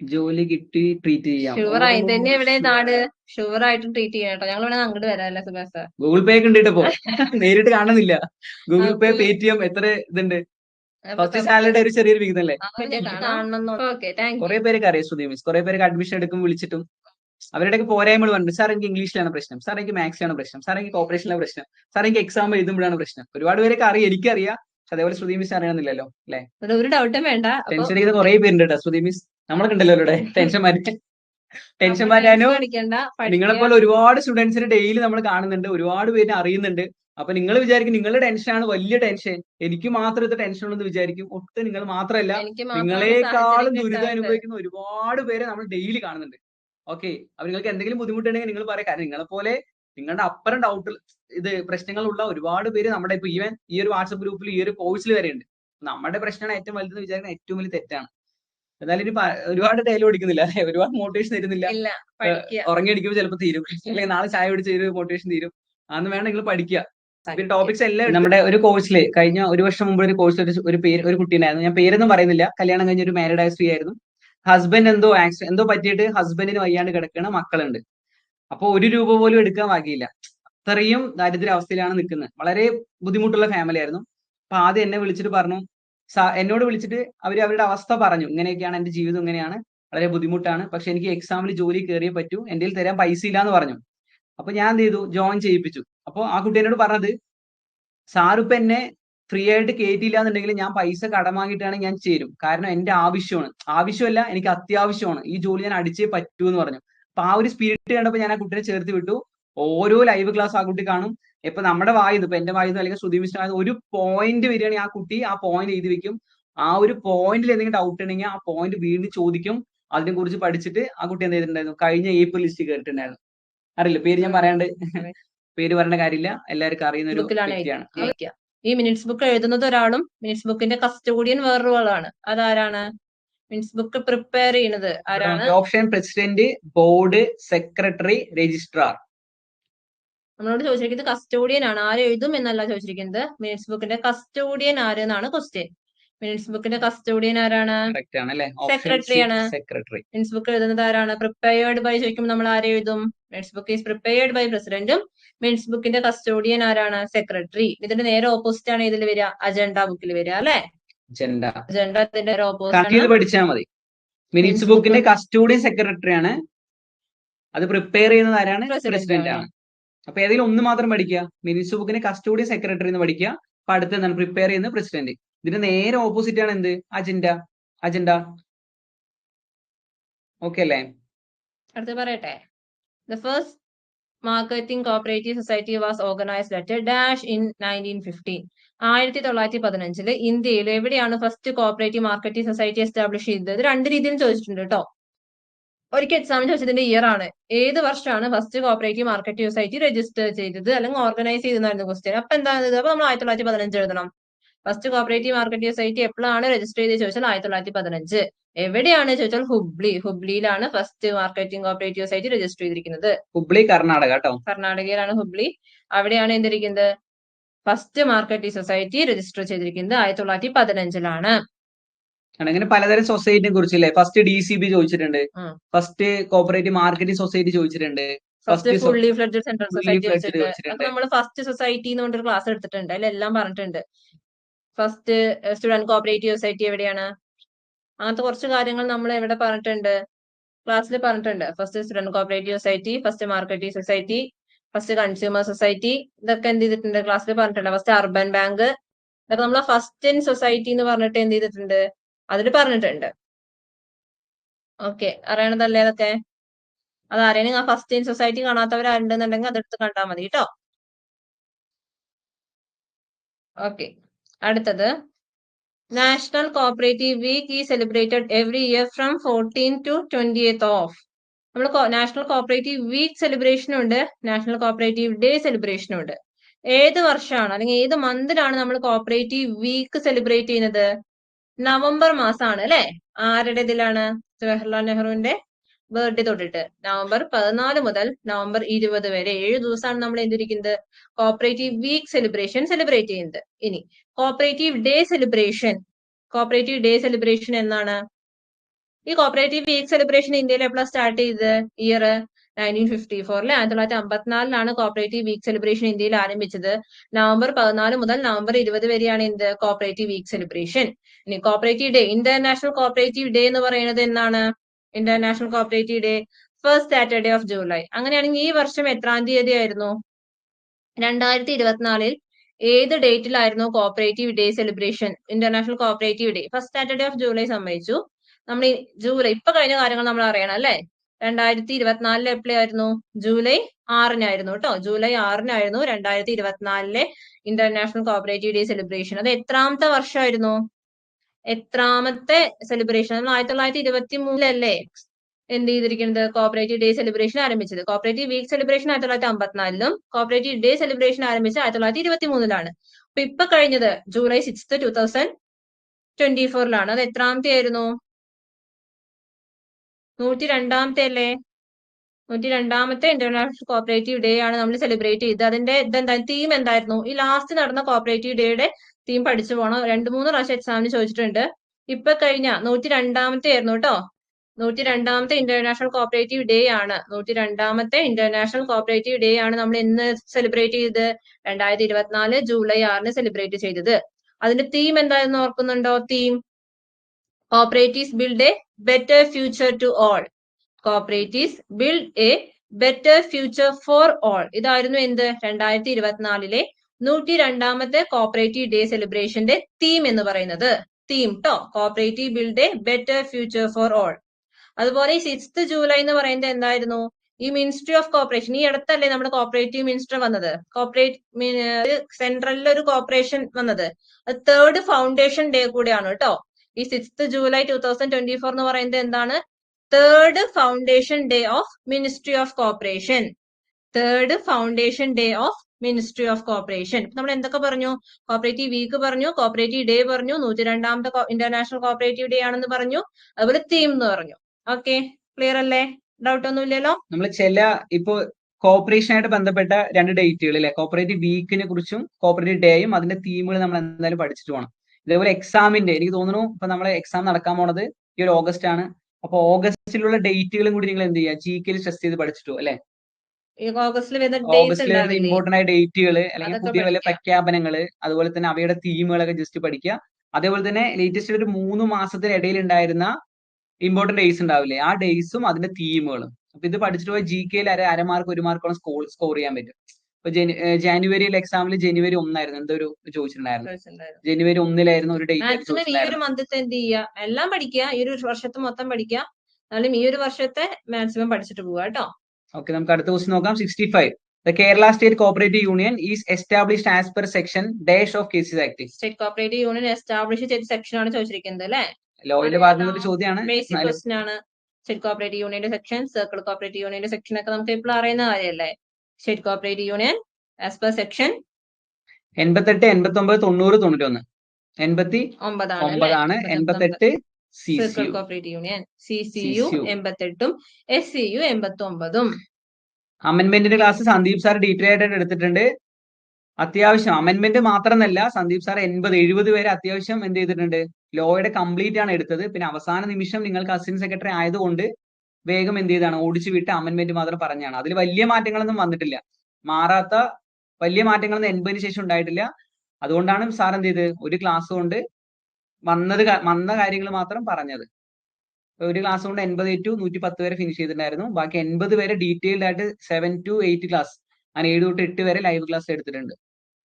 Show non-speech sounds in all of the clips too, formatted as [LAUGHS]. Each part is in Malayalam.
ജോലി കിട്ടി ട്രീറ്റ് ചെയ്യാം. ഷുവറായി തന്നെ എവിടെ? നാട്. ഷുവർ ആയിട്ടും ട്രീറ്റ് ചെയ്യണം കേട്ടോ. ഞങ്ങൾ ഇവിടെ അങ്ങോട്ട് വരാമല്ലോ സുബാസ് സാർ. ഗൂഗിൾ പേ ഒക്കെ ഉണ്ട് കേട്ടോ [LAUGHS] നേരിട്ട് കാണുന്നില്ല. ഗൂഗിൾ പേ പേടിഎം എത്ര ഇതുണ്ട്? ഫസ്റ്റ് സാലറിയുടെ ഒരു ചെറിയൊരു വിഹിതം അല്ലേ? കൊറേ ഓക്കെ താങ്ക് കുറെ പേരൊക്കെ അറിയാം ശ്രുതി മിസ് കുറെ പേരൊക്കെ അഡ്മിഷൻ എടുക്കും വിളിച്ചിട്ടും. അവരുടെയൊക്കെ പോരായ്മകൾ പറഞ്ഞു സാർ എനിക്ക് ഇംഗ്ലീഷിലാണ് പ്രശ്നം. സാർ എനിക്ക് മാത്സിലാണ് പ്രശ്നം. സാർ എനിക്ക് കോപ്പറേഷനിലാണ് പ്രശ്നം. സാർ എനിക്ക് എക്സാം എഴുതുമ്പോഴാണ് പ്രശ്നം. ഒരുപാട് പേരൊക്കെ അറിയാം എനിക്കറിയാം. പക്ഷെ അതേപോലെ സുധീമിസ് മിസ് അറിയണമെന്നില്ലല്ലോ അല്ലെ? ഒരു ഡൗട്ടും വേണ്ട. ടെൻഷൻ അടിക്കുന്ന കുറെ പേരുണ്ട് കേട്ടോ. സുധീമിസ് മിസ് നമ്മളൊക്കെ ഉണ്ടല്ലോ ഇവിടെ. [LAUGHS] ടെൻഷൻ മാറ്റി. ടെൻഷൻ മാറ്റാനോ നിങ്ങളെ പോലെ ഒരുപാട് സ്റ്റുഡൻസിന് ഡെയിലി നമ്മൾ കാണുന്നുണ്ട് ഒരുപാട് പേര് അറിയുന്നുണ്ട്. അപ്പൊ നിങ്ങൾ വിചാരിക്കും നിങ്ങളുടെ ടെൻഷനാണ് വലിയ ടെൻഷൻ എനിക്ക് മാത്രം ഇത് ടെൻഷൻ ഉള്ളെന്ന് വിചാരിക്കും. ഒട്ടും നിങ്ങൾ മാത്രമല്ല നിങ്ങളെക്കാളും ദുരിതം അനുഭവിക്കുന്ന ഒരുപാട് പേരെ നമ്മൾ ഡെയിലി കാണുന്നുണ്ട്. ഓക്കെ അപ്പൊ നിങ്ങൾക്ക് എന്തെങ്കിലും ബുദ്ധിമുട്ടുണ്ടെങ്കിൽ നിങ്ങൾ പറയാം. കാരണം നിങ്ങളെ പോലെ നിങ്ങളുടെ അപ്പുറം ഡൗട്ട് ഇത് പ്രശ്നങ്ങളുള്ള ഒരുപാട് പേര് നമ്മുടെ ഇപ്പൊ ഈവൻ ഈ ഒരു വാട്സപ്പ് ഗ്രൂപ്പിൽ ഈ ഒരു കോഴ്സിൽ വരെയുണ്ട്. നമ്മുടെ പ്രശ്നമാണ് ഏറ്റവും വലുതെന്ന് വിചാരിക്കുന്ന ഏറ്റവും വലിയ തെറ്റാണ്. എന്നാലും ഇനി ഒരുപാട് ഡയലോഗ് പഠിക്കുന്നില്ല അല്ലെ? ഒരുപാട് മോട്ടിവേഷൻ തരുന്നില്ല. ഇല്ല ഉറങ്ങി അടിക്കുമ്പോൾ ചിലപ്പോൾ തീരും. അല്ലെങ്കിൽ നാളെ ചായ പിടിച്ച് ഒരു മോട്ടിവേഷൻ തീരും. അന്ന് വേണം നിങ്ങൾ പഠിക്കുക പിന്നെ ടോപ്പിക്സ് എല്ലാം നമ്മുടെ ഒരു കോഴ്സിൽ കഴിഞ്ഞ ഒരു വർഷം മുമ്പ് ഒരു കോഴ്സ് ഒരു ഒരു പേര് ഒരു കുട്ടി ഉണ്ടായിരുന്നു ഞാൻ പേരൊന്നും പറയുന്നില്ല. കല്യാണം കഴിഞ്ഞ ഒരു മാരീഡ് ആയ സ്ത്രീ ആയിരുന്നു. ഹസ്ബൻഡ് എന്തോ ആക്സിഡന്റ് എന്തോ പറ്റിയിട്ട് ഹസ്ബൻഡിന് വയ്യാണ്ട് കിടക്കണ മക്കളുണ്ട്. അപ്പോൾ ഒരു രൂപ പോലും എടുക്കാൻ വകയില്ല. അത്രയും ദാരിദ്ര്യ അവസ്ഥയിലാണ് നിൽക്കുന്നത് വളരെ ബുദ്ധിമുട്ടുള്ള ഫാമിലി ആയിരുന്നു. അപ്പൊ ആദ്യം എന്നെ വിളിച്ചിട്ട് പറഞ്ഞു "സാ- എന്നോട് വിളിച്ചിട്ട് അവർ അവരുടെ അവസ്ഥ പറഞ്ഞു. ഇങ്ങനെയൊക്കെയാണ് എന്റെ ജീവിതം ഇങ്ങനെയാണ്. വളരെ ബുദ്ധിമുട്ടാണ്. പക്ഷെ എനിക്ക് എക്സാമിൽ ജോലി കയറിയേ പറ്റൂ. എന്റെ തരാൻ പൈസ ഇല്ല എന്ന് പറഞ്ഞു. അപ്പൊ ഞാൻ എന്ത് ചെയ്തു? ജോയിൻ ചെയ്യിപ്പിച്ചു. അപ്പോൾ ആ കുട്ടി എന്നോട് പറഞ്ഞത് സാറിപ്പ എന്നെ ഫ്രീ ആയിട്ട് കയറ്റിയില്ല എന്നുണ്ടെങ്കിൽ ഞാൻ പൈസ കടം വാങ്ങിയിട്ടാണ് ഞാൻ ചേരും. കാരണം എന്റെ ആവശ്യമാണ്. ആവശ്യമല്ല എനിക്ക് അത്യാവശ്യമാണ്. ഈ ജോലി ഞാൻ അടിച്ചേ പറ്റൂ എന്ന് പറഞ്ഞു. അപ്പൊ ആ ഒരു സ്പിരിറ്റ് കണ്ടപ്പോൾ ഞാൻ ആ കുട്ടിനെ ചേർത്ത് വിട്ടു. ഓരോ ലൈവ് ക്ലാസ് ആ കുട്ടി കാണും. ഇപ്പൊ നമ്മുടെ വായു ഇപ്പൊ എന്റെ വായു അല്ലെങ്കിൽ ശ്രുതി മിസ്റ്റർ ഒരു പോയിന്റ് വരികയാണെങ്കിൽ ആ കുട്ടി ആ പോയിന്റ് എഴുതി വെക്കും. ആ ഒരു പോയിന്റിൽ എന്തെങ്കിലും ഡൗട്ട് ഉണ്ടെങ്കിൽ ആ പോയിന്റ് വീണ്ടും ചോദിക്കും. അതിനെ കുറിച്ച് പഠിച്ചിട്ട് ആ കുട്ടി എന്ത് ചെയ്തിട്ടുണ്ടായിരുന്നു? കഴിഞ്ഞ ഏപ്രിൽ ലിസ്റ്റ് കേട്ടിട്ടുണ്ടായിരുന്നു. അറിയില്ല. പേര് ഞാൻ പറയാണ്ട് പേര് പറയേണ്ട കാര്യമില്ല. എല്ലാവർക്കും അറിയുന്ന ഒരു വ്യക്തിയാണ്. ഈ മിനിറ്റ്സ് ബുക്ക് എഴുതുന്നത് ഒരാളും മിനിറ്റ്സ് ബുക്കിന്റെ കസ്റ്റോഡിയൻ വേറൊരു ആളാണ് അതാരാണ്? മിനിറ്റ്സ് ബുക്ക് പ്രിപ്പയർ ചെയ്യുന്നത്? ആരാണ്? Option president board secretary registrar നമ്മളോട് ചോദിച്ചിരിക്കുന്നത് കസ്റ്റോഡിയൻ ആണ്. ആര് എഴുതും എന്നല്ല ചോദിച്ചിരിക്കുന്നത്? മിനിറ്റ്സ് ബുക്കിന്റെ കസ്റ്റോഡിയൻ ആര് എന്നാണ് ക്വസ്റ്റ്യൻ മിനിറ്റ്സ് ബുക്കിന്റെ കസ്റ്റോഡിയൻ ആരാണ്? സെക്രട്ടറി ആണ്. സെക്രട്ടറി മിനിറ്റ്സ് ബുക്ക് എഴുതുന്നത് ആരാണ്? പ്രിപ്പയർഡ് ബൈ ചോദിക്കുമ്പോൾ നമ്മൾ ആരെ എഴുതും? Minutes book is prepared by പ്രസിഡന്റും മിനിറ്റ്സ് ബുക്കിന്റെ കസ്റ്റോഡിയൻ ആരാണ്? സെക്രട്ടറി ഇതിന്റെ നേരെ ഓപ്പോസിറ്റ് ആണ് ഇതിൽ വരിക. അജണ്ട ബുക്കിൽ വരിക അല്ലെ? അജണ്ട ഇതിന്റെ ഓപ്പോസിറ്റ് പഠിച്ചാൽ മതി. മിനിറ്റ്സ് ബുക്കിന്റെ കസ്റ്റോഡിയൻ സെക്രട്ടറി ആണ്. അത് പ്രിപ്പയർ ചെയ്യുന്നത് ആരാണ്? പ്രസിഡന്റ് ആണ്. അപ്പൊ ഏതെങ്കിലും ഒന്ന് മാത്രം പഠിക്കുക. മിനിറ്റ്സ് ബുക്കിന്റെ കസ്റ്റോഡിയൻ സെക്രട്ടറി എന്ന് പഠിക്കുക. അപ്പൊ അടുത്ത് എന്താണ്? പ്രിപ്പയർ ചെയ്യുന്നത് പ്രസിഡന്റ് ഇതിന്റെ നേരെ ഓപ്പോസിറ്റ് ആണ് എന്ത്? അജണ്ട അജണ്ട ഓക്കെ അല്ലേ? അടുത്ത് പറയട്ടെ. The first marketing cooperative society was organised at dash in nineteen fifteen ആയിരത്തി തൊള്ളായിരത്തി പതിനഞ്ചിൽ ഇന്ത്യയിൽ എവിടെയാണ് first cooperative marketing society establish ചെയ്തത്? രണ്ട് രീതിയിൽ ചോദിച്ചിട്ടുണ്ട് കേട്ടോ ഒരിക്കൽ എക്സാമിന് ചോദിച്ചതിന്റെ ഇയർ ആണ്. ഏത് വർഷമാണ് first cooperative marketing society register ചെയ്തത്? അല്ലെങ്കിൽ ഓർഗനൈസ് ചെയ്തെന്നായിരുന്നു ക്വസ്റ്റ്യൻ അപ്പൊ എന്താണ് ഇത് അപ്പൊ നമ്മൾ ആയിരത്തി തൊള്ളായിരത്തി പതിനഞ്ച് എഴുതണം. ഫസ്റ്റ് കോപ്പറേറ്റീവ് മാർക്കറ്റിംഗ് സൊസൈറ്റി എപ്പോഴാണ് രജിസ്റ്റർ ചെയ്ത് ചോദിച്ചാൽ ആയിരത്തി തൊള്ളായിരത്തി പതിനഞ്ച്. എവിടെയാണ് ചോദിച്ചാൽ Hubli. ഹുബ്ലിയിലാണ് first marketing cooperative society register ചെയ്തിരിക്കുന്നത്. ഹുബ്ലി കർണാടക കേട്ടോ കർണാടകയിലാണ് ഹുബ്ലി. അവിടെയാണ് എന്തിരിക്കുന്നത് ഫസ്റ്റ് മാർക്കറ്റിംഗ് സൊസൈറ്റി രജിസ്റ്റർ ചെയ്തിരിക്കുന്നത് ആയിരത്തി തൊള്ളായിരത്തി പതിനഞ്ചിലാണ്. അങ്ങനെ പലതരം സൊസൈറ്റിനെ കുറിച്ചില്ലേ? ഫസ്റ്റ് ഡി സി ബി ചോദിച്ചിട്ടുണ്ട്. ഫസ്റ്റ് കോപ്പറേറ്റീവ് മാർക്കറ്റിംഗ് സൊസൈറ്റി ചോദിച്ചിട്ടുണ്ട്. First fully central society fledged വെച്ചിട്ടുണ്ട്. അപ്പൊ നമ്മൾ ഫസ്റ്റ് സൊസൈറ്റി എന്ന് പറഞ്ഞൊരു ക്ലാസ് എടുത്തിട്ടുണ്ട്. അതിലെല്ലാം പറഞ്ഞിട്ടുണ്ട്. ഫസ്റ്റ് സ്റ്റുഡന്റ് കോപ്പറേറ്റീവ് സൊസൈറ്റി എവിടെയാണ്? അങ്ങനത്തെ കുറച്ച് കാര്യങ്ങൾ നമ്മൾ എവിടെ പറഞ്ഞിട്ടുണ്ട്? ക്ലാസ്സിൽ പറഞ്ഞിട്ടുണ്ട്. First student cooperative society first marketing society first consumer society ഇതൊക്കെ എന്ത് ചെയ്തിട്ടുണ്ട്? ക്ലാസ്സിൽ പറഞ്ഞിട്ടുണ്ട്. ഫസ്റ്റ് അർബൻ ബാങ്ക് ഇതൊക്കെ നമ്മൾ ഫസ്റ്റ് ഇൻ സൊസൈറ്റി എന്ന് പറഞ്ഞിട്ട് എന്ത് ചെയ്തിട്ടുണ്ട്? അതിൽ പറഞ്ഞിട്ടുണ്ട്. ഓക്കെ അറിയണതല്ലേ അതൊക്കെ? അത് ആരെയും ആ ഫസ്റ്റ് ഇൻ സൊസൈറ്റി കാണാത്തവരാരുണ്ടെന്നുണ്ടെങ്കിൽ അതെടുത്ത് കണ്ടാൽ മതി കേട്ടോ ഓക്കെ അടുത്തത്. നാഷണൽ കോപ്പറേറ്റീവ് വീക്ക് ഈ celebrated every year from fourteen to twenty eighth of നമ്മൾ നാഷണൽ കോപ്പറേറ്റീവ് വീക്ക് സെലിബ്രേഷനും ഉണ്ട്. നാഷണൽ കോപ്പറേറ്റീവ് ഡേ സെലിബ്രേഷനും ഉണ്ട്. ഏത് വർഷമാണ്? അല്ലെങ്കിൽ ഏത് മന്തിലാണ് നമ്മൾ കോപ്പറേറ്റീവ് വീക്ക് സെലിബ്രേറ്റ് ചെയ്യുന്നത്? നവംബർ മാസമാണ് അല്ലെ? ആരുടെ ഇതിലാണ്? ജവഹർലാൽ നെഹ്റുവിന്റെ ബർത്ത്ഡേ തൊട്ടിട്ട്. നവംബർ പതിനാല് മുതൽ നവംബർ ഇരുപത് വരെ ഏഴ് ദിവസമാണ് നമ്മൾ എന്തിരിക്കുന്നത് കോപ്പറേറ്റീവ് വീക്ക് സെലിബ്രേഷൻ സെലിബ്രേറ്റ് ചെയ്യുന്നത്. ഇനി cooperative day celebration cooperative day celebration എന്നാണ്? ഈ കോപ്പറേറ്റീവ് വീക്ക് സെലിബ്രേഷൻ ഇന്ത്യയിൽ എപ്പോഴാണ് സ്റ്റാർട്ട് ചെയ്തത്? ഇയർ നയന്റീൻ ഫിഫ്റ്റി ഫോറിൽ ആയിരത്തി തൊള്ളായിരത്തി അമ്പത്തിനാലിലാണ് കോപ്പറേറ്റീവ് വീക്ക് സെലിബ്രേഷൻ ഇന്ത്യയിൽ ആരംഭിച്ചത്. നവംബർ പതിനാല് മുതൽ നവംബർ ഇരുപത് വരെയാണ് എന്ത് കോപ്പറേറ്റീവ് വീക്ക് സെലിബ്രേഷൻ ഇനി cooperative day international cooperative day എന്ന് പറയുന്നത് എന്താണ് international cooperative day first Saturday of July അങ്ങനെയാണെങ്കിൽ ഈ വർഷം എത്രാം തീയതി ആയിരുന്നു? രണ്ടായിരത്തി ഇരുപത്തിനാലിൽ ഏത് ഡേറ്റിലായിരുന്നു cooperative day celebration international cooperative day first Saturday of July സംഭവിച്ചു. നമ്മൾ ജൂലൈ ഇപ്പൊ കഴിഞ്ഞ കാര്യങ്ങൾ നമ്മൾ അറിയണം അല്ലെ? രണ്ടായിരത്തി ഇരുപത്തിനാലിൽ എപ്പോഴായിരുന്നു ജൂലൈ ആറിനായിരുന്നു കേട്ടോ. ജൂലൈ ആറിനായിരുന്നു രണ്ടായിരത്തി ഇരുപത്തിനാലിലെ ഇന്റർനാഷണൽ കോപ്പറേറ്റീവ് ഡേ സെലിബ്രേഷൻ അത് എത്രാമത്തെ വർഷമായിരുന്നു? എത്രാമത്തെ സെലിബ്രേഷൻ ആയിരത്തി തൊള്ളായിരത്തി ഇരുപത്തി മൂന്നിലല്ലേ എന്ത് ചെയ്തിരിക്കുന്നത്? കോപ്പറേറ്റീവ് ഡേ സെലിബ്രേഷൻ ആരംഭിച്ചത്. കോപ്പറേറ്റീവ് വീക്ക് സെലിബ്രേഷൻ ആയിരത്തി തൊള്ളായിരത്തി അമ്പത്തിനാലിലും കോപ്പറേറ്റീവ് ഡേ സെലിബ്രേഷൻ ആരംഭിച്ചത് ആയിരത്തി തൊള്ളായിരത്തി ഇരുപത്തി മൂന്നിലാണ് അപ്പൊ ഇപ്പൊ കഴിഞ്ഞത് July six two thousand twenty ഫോറിലാണ് അത് എത്രാമത്തെ ആയിരുന്നു നൂറ്റി രണ്ടാമത്തെ അല്ലേ? നൂറ്റി രണ്ടാമത്തെ ഇന്റർനാഷണൽ കോപ്പറേറ്റീവ് ഡേ ആണ് നമ്മൾ സെലിബ്രേറ്റ് ചെയ്തത്. അതിന്റെ ഇതെന്താ തീം എന്തായിരുന്നു? ഈ ലാസ്റ്റ് നടന്ന കോപ്പറേറ്റീവ് ഡേയുടെ തീം പഠിച്ചു പോകണം രണ്ട് മൂന്ന് പ്രാവശ്യം എക്സാമിന് ചോദിച്ചിട്ടുണ്ട്. ഇപ്പൊ കഴിഞ്ഞ നൂറ്റി രണ്ടാമത്തെ ആയിരുന്നു കേട്ടോ. നൂറ്റി രണ്ടാമത്തെ ഇന്റർനാഷണൽ കോപ്പറേറ്റീവ് ഡേ ആണ്. നൂറ്റി രണ്ടാമത്തെ ഇന്റർനാഷണൽ കോപ്പറേറ്റീവ് ഡേ ആണ് നമ്മൾ ഇന്ന് സെലിബ്രേറ്റ് ചെയ്തത്. രണ്ടായിരത്തി ഇരുപത്തിനാല് ജൂലൈ ആറിന് സെലിബ്രേറ്റ് ചെയ്തത്. അതിന്റെ തീം എന്തായിരുന്നു ഓർക്കുന്നുണ്ടോ? Theme cooperatives build a better future to all cooperatives build a better future for all ഇതായിരുന്നു എന്ത്? രണ്ടായിരത്തി ഇരുപത്തിനാലിലെ നൂറ്റി രണ്ടാമത്തെ കോപ്പറേറ്റീവ് ഡേ സെലിബ്രേഷന്റെ തീം എന്ന് പറയുന്നത്. Theme to cooperative build a better future for all അതുപോലെ ഈ സിക്സ്ത് ജൂലൈ എന്ന് പറയുന്നത് എന്തായിരുന്നു? ഈ മിനിസ്ട്രി ഓഫ് കോപ്പറേഷൻ ഈ അടുത്തല്ലേ നമ്മുടെ കോപ്പറേറ്റീവ് മിനിസ്റ്റർ വന്നത്? കോപ്പറേറ്റ് സെൻട്രലിൽ ഒരു കോപ്പറേഷൻ വന്നത്. അത് തേർഡ് ഫൗണ്ടേഷൻ ഡേ കൂടെയാണ് കേട്ടോ. ഈ sixth July two thousand twenty four എന്ന് പറയുന്നത് എന്താണ്? Third foundation day of ministry of cooperation third foundation day of ministry of cooperation നമ്മൾ എന്തൊക്കെ പറഞ്ഞു? കോപ്പറേറ്റീവ് വീക്ക് പറഞ്ഞു കോപ്പറേറ്റീവ് ഡേ പറഞ്ഞു നൂറ്റി രണ്ടാമത്തെ ഇന്റർനാഷണൽ കോപ്പറേറ്റീവ് ഡേ ആണെന്ന് പറഞ്ഞു അതുപോലെ തീം എന്ന് പറഞ്ഞു. ഓക്കെ ക്ലിയർ അല്ലേ? ഡൗട്ട് ഒന്നും ഇല്ലല്ലോ? നമ്മൾ ചില ഇപ്പോ കോപ്പറേഷനായിട്ട് ബന്ധപ്പെട്ട രണ്ട് ഡേറ്റുകൾ അല്ലെ കോപ്പറേറ്റീവ് വീക്കിനെ കുറിച്ചും കോപ്പറേറ്റീവ് ഡേയും അതിന്റെ തീമുകൾ നമ്മൾ എന്തായാലും പഠിച്ചിട്ട് പോകണം ഇതേപോലെ എക്സാമിന്റെ എനിക്ക് തോന്നുന്നു ഇപ്പൊ നമ്മളെ എക്സാം നടക്കാൻ പോണത് ഈ ഒരു ഓഗസ്റ്റ് ആണ്. അപ്പൊ ഓഗസ്റ്റിലുള്ള ഡേറ്റുകളും കൂടി നിങ്ങൾ എന്ത് ചെയ്യുക ജി കെയിൽ സ്ട്രെസ് ചെയ്ത് പഠിച്ചിട്ടു അല്ലെ? ഓഗസ്റ്റിൽ വരുന്ന ഇമ്പോർട്ടന്റ് ആയ ഡേറ്റുകൾ അല്ലെങ്കിൽ പുതിയ വല്ല പ്രഖ്യാപനങ്ങൾ പ്രഖ്യാപനങ്ങൾ അതുപോലെ തന്നെ അവയുടെ തീമുകളൊക്കെ ജസ്റ്റ് പഠിക്കുക അതേപോലെ തന്നെ ലേറ്റസ്റ്റ് ഒരു മൂന്ന് മാസത്തിന് ഇടയിൽ ഉണ്ടായിരുന്ന ഇമ്പോർട്ടന്റ് ഡേയ്സ് ഉണ്ടാവില്ലേ? ആ ഡേയ്സും അതിന്റെ തീമുകളും അപ്പൊ ഇത് പഠിച്ചിട്ട് പോയി ജി കെയിൽ അര അരമാർക്ക് ഒരു മാർക്കോളം സ്കോർ സ്കോർ ചെയ്യാൻ പറ്റും. ജനുവരിയിൽ എക്സാമിൽ ജനുവരി ഒന്നായിരുന്നു. എന്തോ ഒരു ചോദിച്ചിട്ടുണ്ടായിരുന്നു. ജനുവരി ഒന്നിലായിരുന്നു ഒരു ഡേറ്റ് മാക്സിമം ഈ ഒരു മന്തിത്തെ എന്ത് ചെയ്യുക എല്ലാം പഠിക്കുക ഈ ഒരു വർഷത്തെ മൊത്തം പഠിക്കുക എന്നാലും ഈ ഒരു വർഷത്തെ മാക്സിമം പഠിച്ചിട്ട് പോവുക കേട്ടോ. ഓക്കെ നമുക്ക് അടുത്ത ക്വസ്റ്റ്യൻ നോക്കാം. Sixty five the Kerala state cooperative union is established as per section dash of KCS act state cooperative union establish ചെയ്ത സെക്ഷൻ ആണ് ചോദിച്ചിരിക്കുന്നത് അല്ലേ? ലോയിന്റെ ഭാഗത്ത് നിന്ന് ഒരു ചോദ്യമാണ്. ബേസിക് ക്വസ്റ്റ്യൻ ആണ്. സ്റ്റേറ്റ് കോപ്പറേറ്റീവ് യൂണിയന്റെ സെക്ഷൻ സർക്കിൾ കോപ്പറേറ്റീവ് യൂണിയന്റെ സെക്ഷൻ ഒക്കെ നമുക്ക് ഇപ്പോൾ അറിയുന്ന കാര്യമല്ലേ state cooperative union as per section എൺപത്തെട്ട് എൺപത്തി ഒമ്പത് തൊണ്ണൂറ് തൊണ്ണൂറ്റൊന്ന്. എൺപത്തി ഒമ്പതാണ് എൺപത്തെട്ട് circle cooperative union C C U CCU. എൺപത്തെട്ടും എസ് സി യു എൺപത്തി ഒമ്പതും അമെന്റ്മെന്റിന്റെ ക്ലാസ് സന്ദീപ് സാർ ഡീറ്റെയിൽ ആയിട്ട് എടുത്തിട്ടുണ്ട്. അത്യാവശ്യം അമെന്റ്മെന്റ് മാത്രമെന്നല്ല സന്ദീപ് സാർ എൺപത് എഴുപത് വരെ അത്യാവശ്യം എന്ത് ചെയ്തിട്ടുണ്ട്? ലോയുടെ കംപ്ലീറ്റ് ആണ് എടുത്തത്. പിന്നെ അവസാന നിമിഷം നിങ്ങൾക്ക് അസിസ്റ്റന്റ് സെക്രട്ടറി ആയതുകൊണ്ട് വേഗം എന്ത് ചെയ്താണ്? ഓടിച്ചു വിട്ട് അമെന്റ്മെന്റ് മാത്രം പറഞ്ഞാണ് അതിൽ വലിയ മാറ്റങ്ങളൊന്നും വന്നിട്ടില്ല. മാറാത്ത വലിയ മാറ്റങ്ങളൊന്നും എൺപതിന് ശേഷം ഉണ്ടായിട്ടില്ല. അതുകൊണ്ടാണ് സാർ എന്ത് ചെയ്ത് ഒരു ക്ലാസ് കൊണ്ട് വന്നത് വന്ന കാര്യങ്ങൾ മാത്രം പറഞ്ഞത്. ഒരു ക്ലാസ് കൊണ്ട് എൺപത് ടു നൂറ്റി പത്ത് വരെ ഫിനിഷ് ചെയ്തിട്ടുണ്ടായിരുന്നു. ബാക്കി എൺപത് വരെ ഡീറ്റെയിൽഡ് ആയിട്ട് സെവൻ ടു എയ്റ്റ് ക്ലാസ് അങ്ങനെ ഏഴ് തൊട്ട് എട്ട് വരെ ലൈവ് ക്ലാസ് എടുത്തിട്ടുണ്ട്.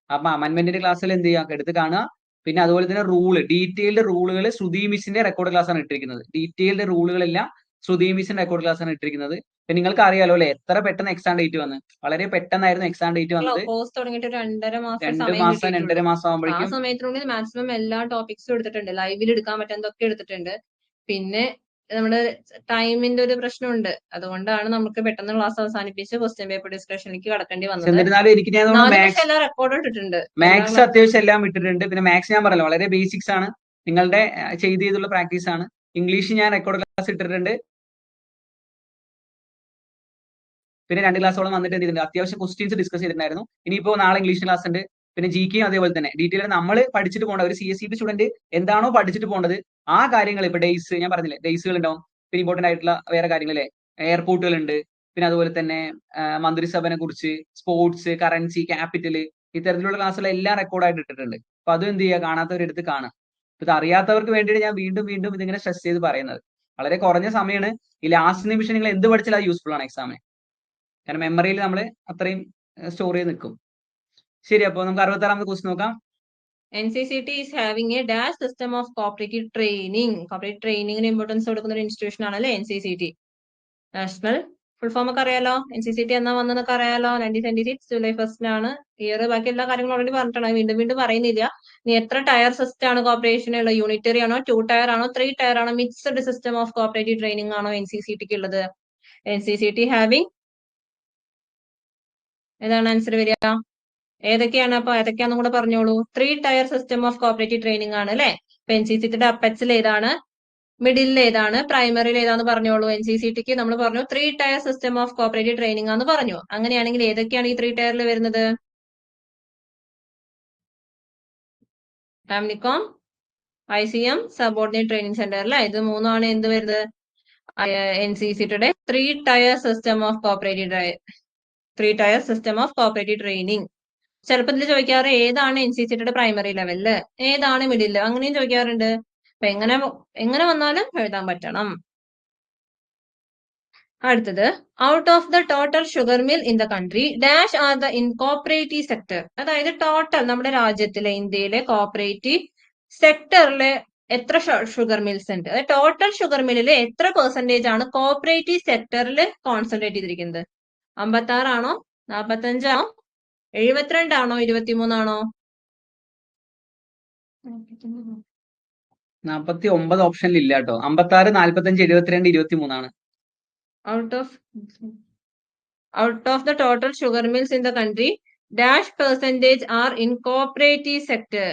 അപ്പൊ അമൻമെന്റിന്റെ ക്ലാസ്സിൽ എന്ത് ചെയ്യാം? എടുത്ത് കാണുക. പിന്നെ അതുപോലെ തന്നെ റൂൾ ഡീറ്റെയിൽഡ് റൂളുകൾ ശ്രുതി മിസ്സിന്റെ റെക്കോർഡ് ക്ലാസ് ആണ് ഇട്ടിരിക്കുന്നത്. ഡീറ്റെയിൽഡ് റൂളുകളെല്ലാം ശ്രുതി മിസിന്റെ റെക്കോർഡ് ക്ലാസ് ആണ് ഇട്ടിരിക്കുന്നത്. നിങ്ങൾക്ക് അറിയാലോ അല്ലെ? എത്ര പെട്ടെന്ന് എക്സാം ഡേറ്റ് വന്ന്? വളരെ പെട്ടെന്നായിരുന്നു എക്സാം ഡേറ്റ് വന്നത്. കോഴ്സ് തുടങ്ങിയിട്ട് രണ്ടര മാസം രണ്ട് മാസം. രണ്ടര മാസം ആ ആകുമ്പോഴേക്കും സമയത്തിനുള്ളിൽ മാക്സിമം എല്ലാ ടോപ്പിക്സും എടുത്തിട്ടുണ്ട്. ലൈവിൽ എടുക്കാൻ പറ്റുന്നതൊക്കെ എടുത്തിട്ടുണ്ട്. പിന്നെ നമ്മുടെ ടൈമിന്റെ ഒരു പ്രശ്നമുണ്ട്. അതുകൊണ്ടാണ് നമുക്ക് പെട്ടെന്ന് ക്ലാസ് അവസാനിപ്പിച്ച് ക്വസ്റ്റ്യൻ പേപ്പർ ഡിസ്കഷനിലേക്ക് കടക്കേണ്ടി വന്നത്. റെക്കോർഡ് ഇട്ടിട്ടുണ്ട്. മാത്സ് അത്യാവശ്യം എല്ലാം ഇട്ടിട്ടുണ്ട്. പിന്നെ മാത്സ് ഞാൻ പറഞ്ഞല്ലോ വളരെ ബേസിക്സ് ആണ്. നിങ്ങളുടെ ചെയ്ത് ചെയ്തുള്ള പ്രാക്ടീസ് ആണ്. ഇംഗ്ലീഷ് ഞാൻ റെക്കോർഡ് ക്ലാസ് ഇട്ടിട്ടുണ്ട്. പിന്നെ രണ്ട് ക്ലാസ്സോളം വന്നിട്ട് എന്ത് ചെയ്തിട്ടുണ്ട് അത്യാവശ്യം ക്വസ്റ്റ്യൻസ് ഡിസ്കസ് ചെയ്തിട്ടുണ്ടായിരുന്നു. ഇനിയിപ്പോ നാളെ ഇംഗ്ലീഷ് ക്ലാസ് ഉണ്ട്. പിന്നെ ജി കെയും അതേപോലെ തന്നെ. ഡീറ്റെയിൽ നമ്മൾ പഠിച്ചിട്ട് പോകേണ്ട ഒരു സി എസ് സി സ്റ്റുഡന്റ് എന്താണോ പഠിച്ചിട്ട് പോകേണ്ടത് ആ കാര്യങ്ങൾ ഇപ്പൊ ഡേയ്സ് ഞാൻ പറഞ്ഞില്ലേ ഡേയ്സുകൾ ഉണ്ടാവും. പിന്നെ ഇമ്പോർട്ടന്റ് ആയിട്ടുള്ള വേറെ കാര്യങ്ങളല്ലേ എയർപോർട്ടുകൾ ഉണ്ട്. പിന്നെ അതുപോലെ തന്നെ മന്ത്രിസഭനെ കുറിച്ച് സ്പോർട്സ് കറൻസി ക്യാപിറ്റൽ ഇത്തരത്തിലുള്ള ക്ലാസ്സുകൾ എല്ലാം റെക്കോർഡായിട്ട് ഇട്ടിട്ടുണ്ട്. അപ്പൊ അതും എന്ത് ചെയ്യുക? കാണാത്തവരെടുത്ത് കാണാം അപ്പൊ ഇത് അറിയാത്തവർക്ക് വേണ്ടിയിട്ട് ഞാൻ വീണ്ടും വീണ്ടും ഇതിങ്ങനെ സ്ട്രെസ് ചെയ്ത് പറയുന്നത്. വളരെ കുറഞ്ഞ സമയമാണ് ഈ ലാസ്റ്റ് നിമിഷം നിങ്ങൾ എന്ത് പഠിച്ചാലും അത് യൂസ്ഫുൾ ആണ് എക്സാമിന് കാരണം മെമ്മറിയിൽ നമ്മൾ അത്രയും സ്റ്റോർ ചെയ്ത് നിൽക്കും. ശരി അപ്പോൾ നമുക്ക് അറുപത്താറാമത് ക്വസ്റ്റ് നോക്കാം. NCCT is having a dash system of cooperative training Cooperative ട്രെയിനിങ്ങിന് ഇമ്പോർട്ടൻസ് കൊടുക്കുന്ന ഒരു ഇൻസ്റ്റിറ്റ്യൂഷൻ ആണല്ലേ N C C T national full form ഒക്കെ അറിയാലോ? എൻ സി സി ടി എന്നാ വന്നതൊക്കെ അറിയാലോ? നയന്റീൻ സെവന്റി സിക്സ് ജൂലൈ ഫസ്റ്റിനാണ് ഇയർ ബാക്കി എല്ലാ കാര്യങ്ങളും ഓൾറെഡി പറഞ്ഞിട്ടാണ്. വീണ്ടും വീണ്ടും പറയുന്നില്ല. നീ എത്ര ടയർ സിസ്റ്റം ആണ് കോപ്പറേഷൻ യൂണിറ്ററി ആണോ? ടു ടയർ ആണോ? ത്രീ ടയർ ആണോ? Mixed system of cooperative training ആണോ എൻ സി സി ടിക്ക് ഉള്ളത്? N C C T having ഏതാണ് ആൻസർ വരിക? ഏതൊക്കെയാണ് അപ്പൊ ഏതൊക്കെയാണെന്നും കൂടെ പറഞ്ഞോളൂ. Three tier system of cooperative training ആണ് അല്ലെ? എൻ സി സി ടിയുടെ അപ്പച്ചിൽ ഏതാണ്? മിഡിലിൽ ഏതാണ്? പ്രൈമറിയിൽ ഏതാന്ന് പറഞ്ഞോളൂ. എൻ സി സി ടിക്ക് നമ്മൾ പറഞ്ഞു three tier system of cooperative training ആണെന്ന് പറഞ്ഞു. അങ്ങനെയാണെങ്കിൽ ഏതൊക്കെയാണ് ഈ ത്രീ ടയറിൽ വരുന്നത്? ഫാമിലിക്കോം I C M subordinate training centre അല്ലെ? ഇത് മൂന്നാണ് എന്ത് വരുന്നത്? എൻ സി സി ടിയുടെ three tier system of cooperative three tier system of cooperative training ചെറുപ്പത്തിൽ ചോദിക്കാറ് ഏതാണ് എൻ സി സിയുടെ പ്രൈമറി ലെവലിൽ ഏതാണ് മിഡിൽ അങ്ങനെയും ചോദിക്കാറുണ്ട്. അപ്പൊ എങ്ങനെ എങ്ങനെ വന്നാലും എഴുതാൻ പറ്റണം. അടുത്തത് out of the total sugar mill in the country dash are the in in cooperative sector അതായത് ടോട്ടൽ നമ്മുടെ രാജ്യത്തിലെ ഇന്ത്യയിലെ കോപ്പറേറ്റീവ് സെക്ടറിലെ എത്ര ഷുഗർ മിൽസ് ഉണ്ട്. അതായത് ടോട്ടൽ ഷുഗർ മില്ലിൽ എത്ര പെർസെന്റേജ് ആണ് കോപ്പറേറ്റീവ് സെക്ടറിൽ കോൺസെൻട്രേറ്റ് ചെയ്തിരിക്കുന്നത്? അമ്പത്തി ആറാണോ നാപ്പത്തഞ്ചാണോ? എഴുപത്തിരണ്ടാണോ? ഇരുപത്തിമൂന്നാണോ? നാപ്പത്തി ഒമ്പത് ഓപ്ഷനിൽ ഇല്ല കേട്ടോ. അമ്പത്തി ആറ് നാല്പത്തഞ്ച് എഴുപത്തിരണ്ട് ഇരുപത്തി മൂന്നാണ് out of out of the total sugar mills in the country dash percentage are in cooperative sector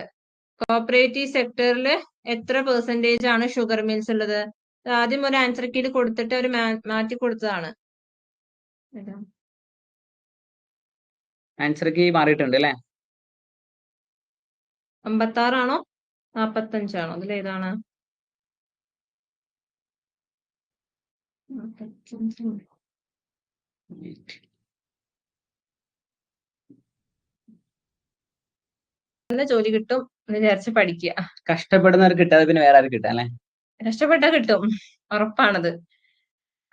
cooperative സെക്ടറിൽ എത്ര പെർസെന്റേജ് ആണ് ഷുഗർ മിൽസ് ഉള്ളത്? ആദ്യം ഒരു ആൻസർ കീഡ് കൊടുത്തിട്ട് അവർ മാറ്റി കൊടുത്തതാണ്? ആൻസർ കീ മാറിയിട്ടുണ്ട് അല്ലേ? അമ്പത്താറാണോ? നാപ്പത്തഞ്ചാണോ? അതിൽ ഏതാണ്? നല്ല ജോലി കിട്ടും എന്ന് വിചാരിച്ച് പഠിക്കുക കഷ്ടപ്പെടുന്നവർക്ക് കിട്ടാതെ പിന്നെ വേറെ ആരും കിട്ടാം അല്ലെ? കഷ്ടപ്പെട്ടാ കിട്ടും. ഉറപ്പാണത്.